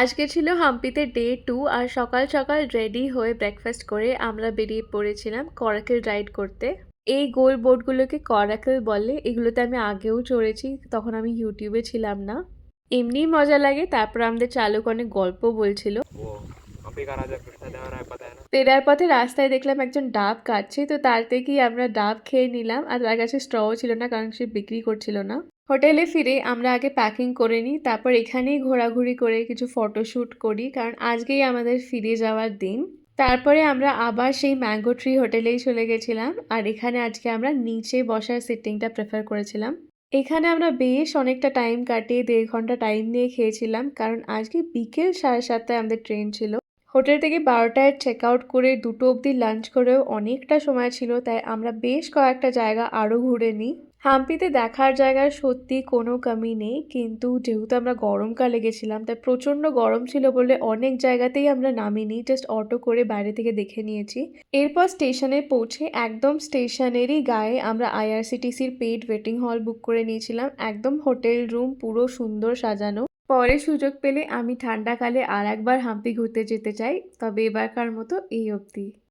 আজকে ছিল হাম্পিতে day to আর সকাল সকাল রেডি হয়ে ব্রেকফাস্ট করে আমরা বেরিয়ে পড়েছিলাম করাকেল রাইড করতে। এই গোল বোর্ডগুলোকে করাকেল বলে এগুলোতে আমি আগেও চড়েছি তখন আমি ইউটিউবে ছিলাম না। এমনি মজা লাগে তারপর আমাদের চালক অনেক গল্প বলছিল। ফেরার পথে রাস্তায় দেখলাম একজন ডাব কাটছে তো তার থেকেই আমরা ডাব খেয়ে নিলাম আর তার কাছে স্ট্রও ছিল না কারণ সে বিক্রি করছিল না। হোটেলে ফিরে আমরা আগে প্যাকিং করে নিই, তারপর এখানেই ঘোরাঘুরি করে কিছু ফটোশ্যুট করি, কারণ আজকেই আমাদের ফিরে যাওয়ার দিন। তারপরে আমরা আবার সেই ম্যাঙ্গো ট্রি হোটেলেই চলে গেছিলাম, আর এখানে আজকে আমরা নিচে বসার সিটিংটা প্রেফার করেছিলাম। এখানে আমরা বেশ অনেকটা টাইম কাটিয়ে, দেড় ঘণ্টা টাইম নিয়ে খেয়েছিলাম, কারণ আজকে বিকেল সাড়ে সাতটায় আমাদের ট্রেন ছিল। হোটেল থেকে বারোটায় চেক আউট করে দুটো অবধি লাঞ্চ করেও অনেকটা সময় ছিল, তাই আমরা বেশ কয়েকটা জায়গা আরও ঘুরে নিই। হাম্পিতে দেখার জায়গার সত্যি কোনো কমি নেই, কিন্তু যেহেতু আমরা গরমকালে গেছিলাম, তাই প্রচণ্ড গরম ছিল বলে অনেক জায়গাতেই আমরা নামিনি জাস্ট অটো করে বাইরে থেকে দেখে নিয়েছি। এরপর স্টেশনে পৌঁছে একদম স্টেশনেরই গায়ে আমরা আইআরসিটিসির পেড ওয়েটিং হল বুক করে নিয়েছিলাম। একদম হোটেল রুম পুরো সুন্দর সাজানো। পরে সুযোগ পেলে আমি ঠান্ডাকালে আর একবার হাম্পি ঘুরতে যেতে চাই, তবে এবারকার মতো এই অবধি।